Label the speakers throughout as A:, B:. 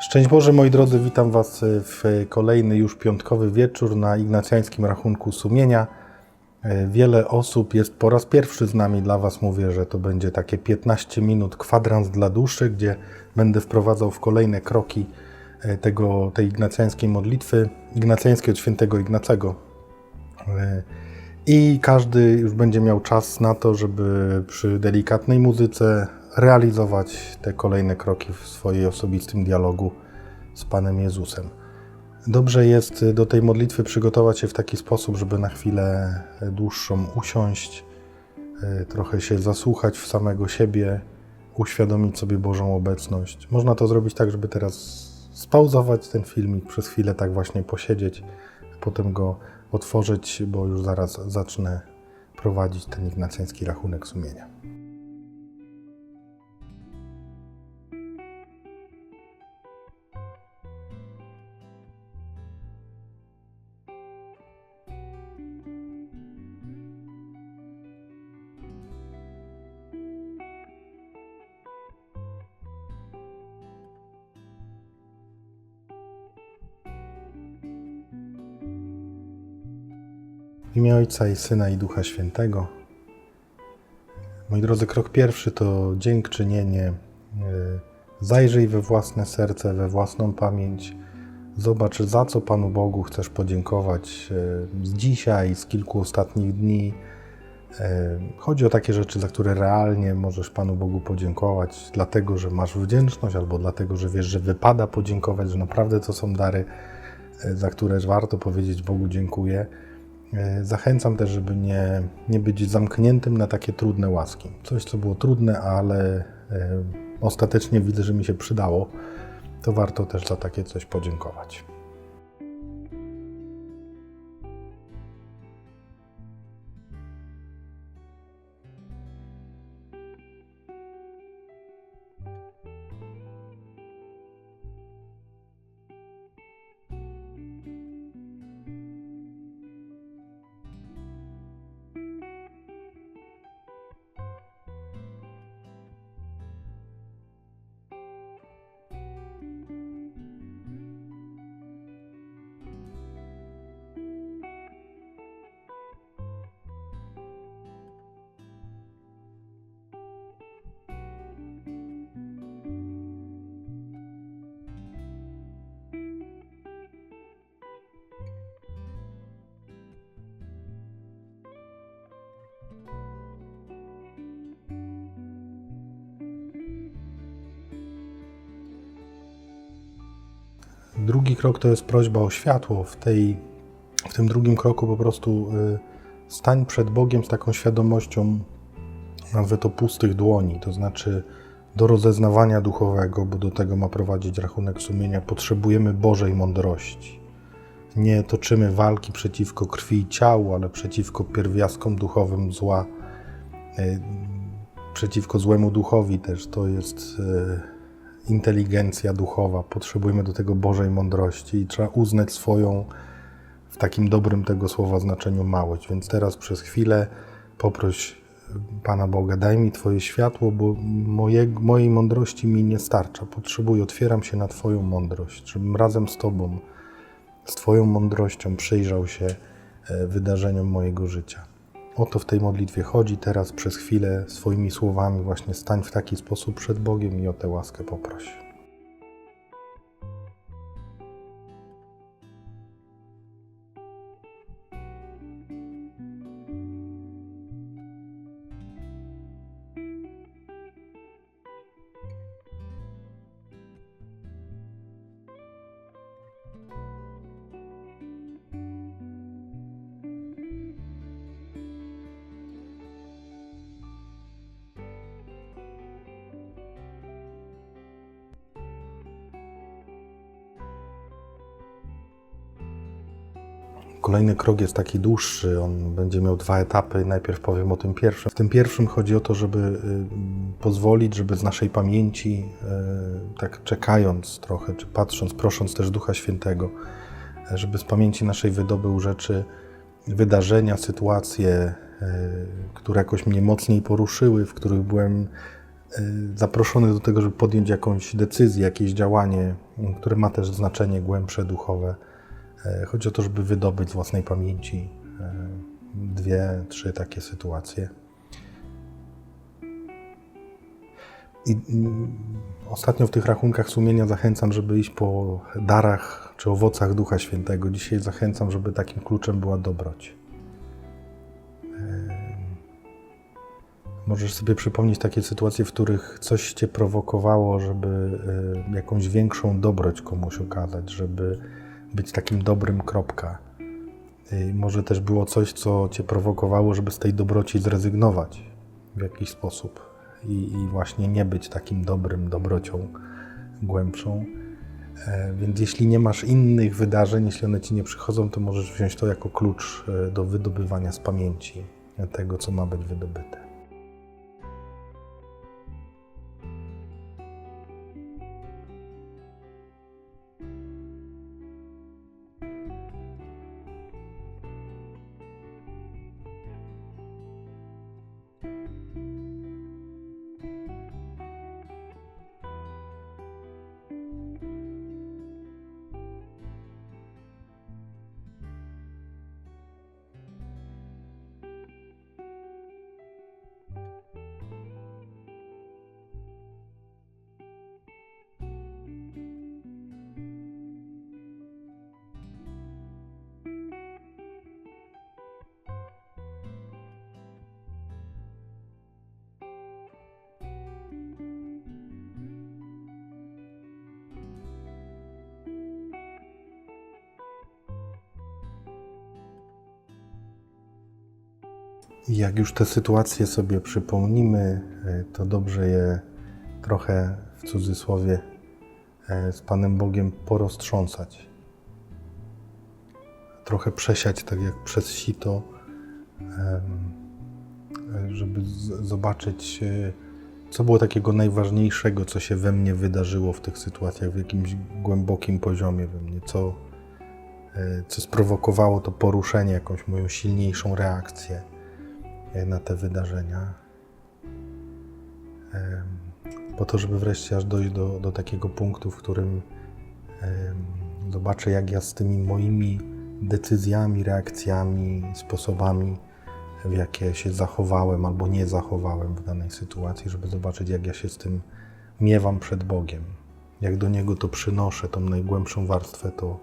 A: Szczęść Boże, moi drodzy, witam Was w kolejny już piątkowy wieczór na ignacjańskim rachunku sumienia. Wiele osób jest po raz pierwszy z nami. Dla Was mówię, że to będzie takie 15 minut kwadrans dla duszy, gdzie będę wprowadzał w kolejne kroki tego, tej ignacjańskiej modlitwy, ignacjańskiej od świętego Ignacego. I każdy już będzie miał czas na to, żeby przy delikatnej muzyce realizować te kolejne kroki w swojej osobistym dialogu z Panem Jezusem. Dobrze jest do tej modlitwy przygotować się w taki sposób, żeby na chwilę dłuższą usiąść, trochę się zasłuchać w samego siebie, uświadomić sobie Bożą obecność. Można to zrobić tak, żeby teraz spauzować ten filmik, przez chwilę tak właśnie posiedzieć, potem go otworzyć, bo już zaraz zacznę prowadzić ten ignacjański rachunek sumienia. W imię Ojca i Syna i Ducha Świętego. Moi drodzy, krok pierwszy to dziękczynienie. E, Zajrzyj we własne serce, we własną pamięć. Zobacz, za co Panu Bogu chcesz podziękować e, z dzisiaj, z kilku ostatnich dni. E, Chodzi o takie rzeczy, za które realnie możesz Panu Bogu podziękować, dlatego że masz wdzięczność, albo dlatego, że wiesz, że wypada podziękować, że naprawdę to są dary, za które warto powiedzieć Bogu dziękuję. Zachęcam też, żeby nie, nie być zamkniętym na takie trudne łaski. Coś, co było trudne, ale e, ostatecznie widzę, że mi się przydało, to warto też za takie coś podziękować. Drugi krok to jest prośba o światło. W, tej, w tym drugim kroku po prostu y, stań przed Bogiem z taką świadomością, nazwę to pustych dłoni, to znaczy do rozeznawania duchowego, bo do tego ma prowadzić rachunek sumienia, potrzebujemy Bożej mądrości. Nie toczymy walki przeciwko krwi i ciału, ale przeciwko pierwiastkom duchowym zła, y, przeciwko złemu duchowi też. To jest y, inteligencja duchowa. Potrzebujemy do tego Bożej mądrości i trzeba uznać swoją, w takim dobrym tego słowa znaczeniu, małość. Więc teraz przez chwilę poproś Pana Boga, daj mi Twoje światło, bo moje, mojej mądrości mi nie starcza. Potrzebuję, otwieram się na Twoją mądrość, żebym razem z Tobą, z Twoją mądrością przyjrzał się e, wydarzeniom mojego życia. O to w tej modlitwie chodzi. Teraz przez chwilę swoimi słowami właśnie stań w taki sposób przed Bogiem i o tę łaskę poproś. Kolejny krok jest taki dłuższy, on będzie miał dwa etapy. Najpierw powiem o tym pierwszym. W tym pierwszym chodzi o to, żeby y, pozwolić, żeby z naszej pamięci, y, tak czekając trochę, czy patrząc, prosząc też Ducha Świętego, żeby z pamięci naszej wydobył rzeczy, wydarzenia, sytuacje, y, które jakoś mnie mocniej poruszyły, w których byłem y, zaproszony do tego, żeby podjąć jakąś decyzję, jakieś działanie, które ma też znaczenie głębsze, duchowe. E, Chodzi o to, żeby wydobyć z własnej pamięci e, dwie, trzy takie sytuacje. I mm, ostatnio w tych rachunkach sumienia zachęcam, żeby iść po darach czy owocach Ducha Świętego. Dzisiaj zachęcam, żeby takim kluczem była dobroć. Em, Możesz sobie przypomnieć takie sytuacje, w których coś cię prowokowało, żeby e, jakąś większą dobroć komuś okazać, żeby być takim dobrym kropka. I może też było coś, co cię prowokowało, żeby z tej dobroci zrezygnować w jakiś sposób i, i właśnie nie być takim dobrym, dobrocią głębszą. E, Więc jeśli nie masz innych wydarzeń, jeśli one ci nie przychodzą, to możesz wziąć to jako klucz e, do wydobywania z pamięci tego, co ma być wydobyte. Jak już te sytuacje sobie przypomnimy, e, to dobrze je trochę w cudzysłowie e, z Panem Bogiem poroztrząsać. Trochę przesiać tak jak przez sito, e, żeby zobaczyć, co było takiego najważniejszego, co się we mnie wydarzyło w tych sytuacjach, w jakimś głębokim poziomie we mnie, co, co sprowokowało to poruszenie, jakąś moją silniejszą reakcję na te wydarzenia. Po to, żeby wreszcie aż dojść do, do takiego punktu, w którym zobaczę, jak ja z tymi moimi decyzjami, reakcjami, sposobami, w jakie się zachowałem albo nie zachowałem w danej sytuacji, żeby zobaczyć, jak ja się z tym miewam przed Bogiem. Jak do Niego to przynoszę, tą najgłębszą warstwę, to,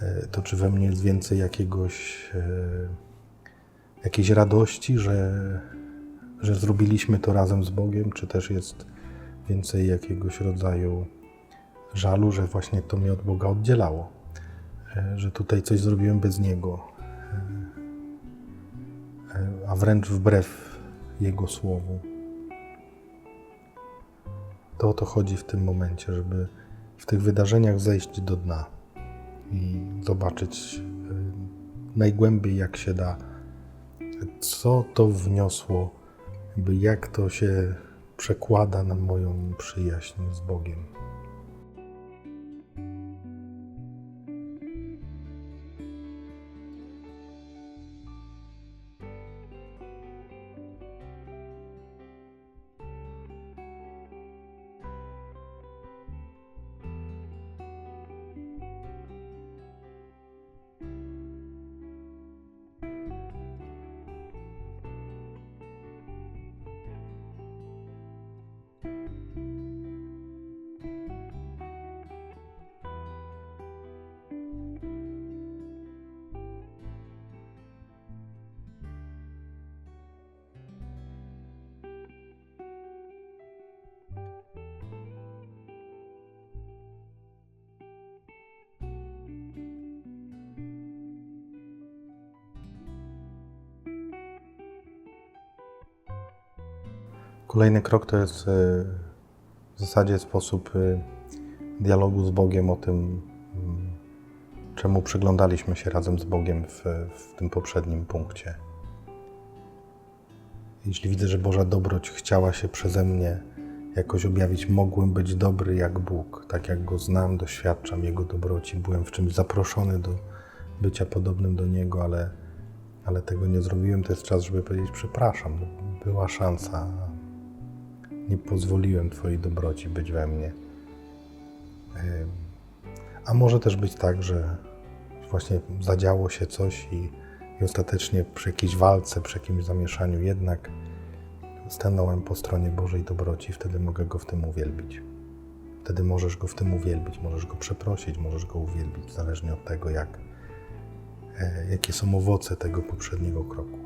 A: e, to czy we mnie jest więcej jakiegoś, e, jakiejś radości, że, że zrobiliśmy to razem z Bogiem, czy też jest więcej jakiegoś rodzaju żalu, że właśnie to mnie od Boga oddzielało, e, że tutaj coś zrobiłem bez Niego, e, e, a wręcz wbrew Jego słowu. To o to chodzi w tym momencie, żeby w tych wydarzeniach zejść do dna i zobaczyć najgłębiej, jak się da, co to wniosło, jakby jak to się przekłada na moją przyjaźń z Bogiem. thank you Kolejny krok to jest y, w zasadzie sposób y, dialogu z Bogiem o tym, mm, czemu przyglądaliśmy się razem z Bogiem w, w tym poprzednim punkcie. Jeśli widzę, że Boża dobroć chciała się przeze mnie jakoś objawić, mogłem być dobry jak Bóg, tak jak Go znam, doświadczam Jego dobroci, byłem w czymś zaproszony do bycia podobnym do Niego, ale, ale tego nie zrobiłem, to jest czas, żeby powiedzieć przepraszam, była szansa, nie pozwoliłem Twojej dobroci być we mnie. A może też być tak, że właśnie zadziało się coś i, i ostatecznie przy jakiejś walce, przy jakimś zamieszaniu jednak stanąłem po stronie Bożej dobroci, wtedy mogę Go w tym uwielbić. Wtedy możesz Go w tym uwielbić, możesz Go przeprosić, możesz Go uwielbić, zależnie od tego, jak, e, jakie są owoce tego poprzedniego kroku.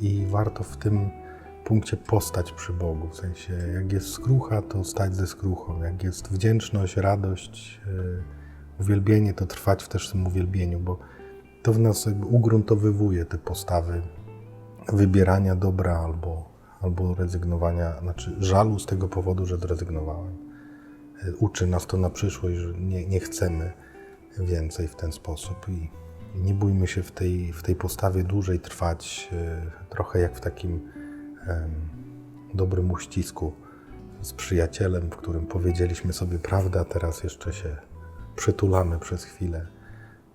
A: I warto w tym punkcie postać przy Bogu, w sensie jak jest skrucha, to stać ze skruchą, jak jest wdzięczność, radość, e, uwielbienie, to trwać też w tym uwielbieniu, bo to w nas ugruntowywuje te postawy wybierania dobra albo, albo rezygnowania, znaczy żalu z tego powodu, że zrezygnowałem. E, Uczy nas to na przyszłość, że nie, nie chcemy więcej w ten sposób i, i nie bójmy się w tej, w tej postawie dłużej trwać, e, trochę jak w takim dobrym uścisku z przyjacielem, w którym powiedzieliśmy sobie prawdę, a teraz jeszcze się przytulamy przez chwilę,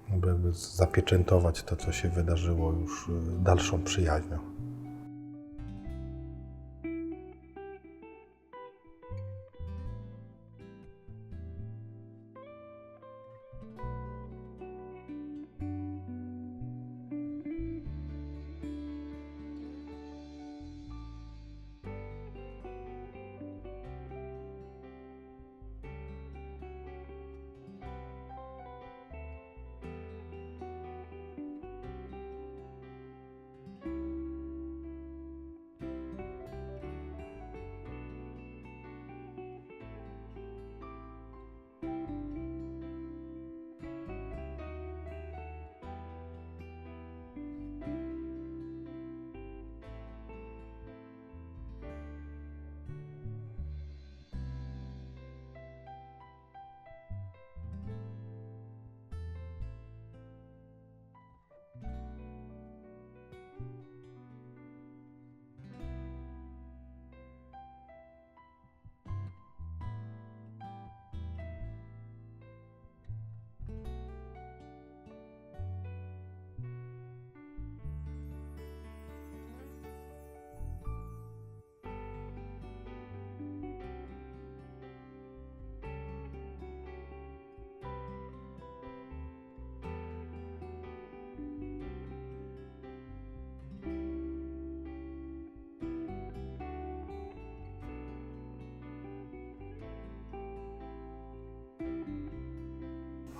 A: jakby zapieczętować to, co się wydarzyło już e, dalszą przyjaźnią.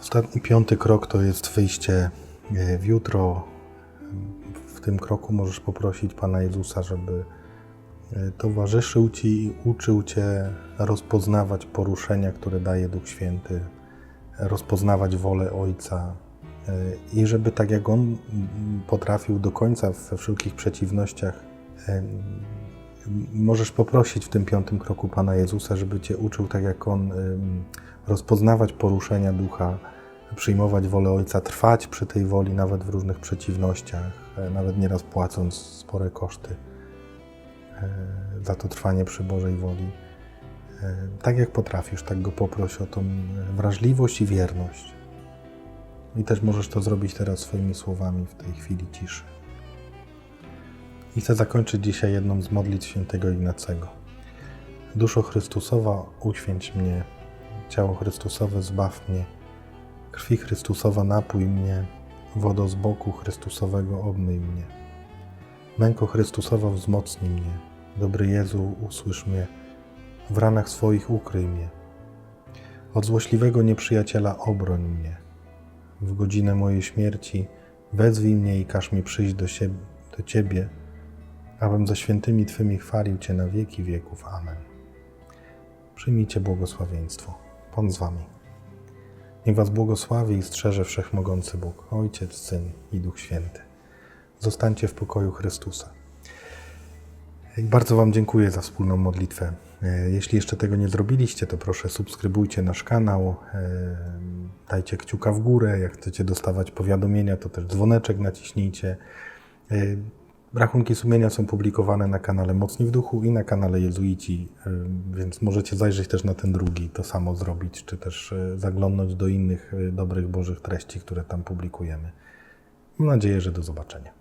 A: Ostatni, piąty krok to jest wyjście e, w jutro. W tym kroku możesz poprosić Pana Jezusa, żeby e, towarzyszył Ci i uczył Cię rozpoznawać poruszenia, które daje Duch Święty, rozpoznawać wolę Ojca e, i żeby tak jak On mm, potrafił do końca we wszelkich przeciwnościach, możesz poprosić w tym piątym kroku Pana Jezusa, żeby Cię uczył tak jak On rozpoznawać poruszenia ducha, przyjmować wolę Ojca, trwać przy tej woli nawet w różnych przeciwnościach, e, nawet nieraz płacąc spore koszty e, za to trwanie przy Bożej woli. E, Tak jak potrafisz, tak go poproś o tą wrażliwość i wierność. I też możesz to zrobić teraz swoimi słowami w tej chwili ciszy. I chcę zakończyć dzisiaj jedną z modlitw świętego Ignacego. Duszo Chrystusowa, uświęć mnie, ciało Chrystusowe, zbaw mnie, krwi Chrystusowa, napój mnie, wodo z boku Chrystusowego, obmyj mnie. Męko Chrystusowa, wzmocnij mnie, dobry Jezu, usłysz mnie, w ranach swoich ukryj mnie. Od złośliwego nieprzyjaciela obroń mnie. W godzinę mojej śmierci wezwij mnie i każ mi przyjść do, siebie, do Ciebie, abym ze świętymi Twymi chwalił Cię na wieki wieków. Amen. Przyjmijcie błogosławieństwo. Pan z Wami. Niech Was błogosławi i strzeże Wszechmogący Bóg, Ojciec, Syn i Duch Święty. Zostańcie w pokoju Chrystusa. Bardzo Wam dziękuję za wspólną modlitwę. E, Jeśli jeszcze tego nie zrobiliście, to proszę subskrybujcie nasz kanał, e, dajcie kciuka w górę. Jak chcecie dostawać powiadomienia, to też dzwoneczek naciśnijcie. Rachunki sumienia są publikowane na kanale Mocni w Duchu i na kanale Jezuici, y, więc możecie zajrzeć też na ten drugi, to samo zrobić, czy też y, zaglądnąć do innych y, dobrych Bożych treści, które tam publikujemy. Mam nadzieję, że do zobaczenia.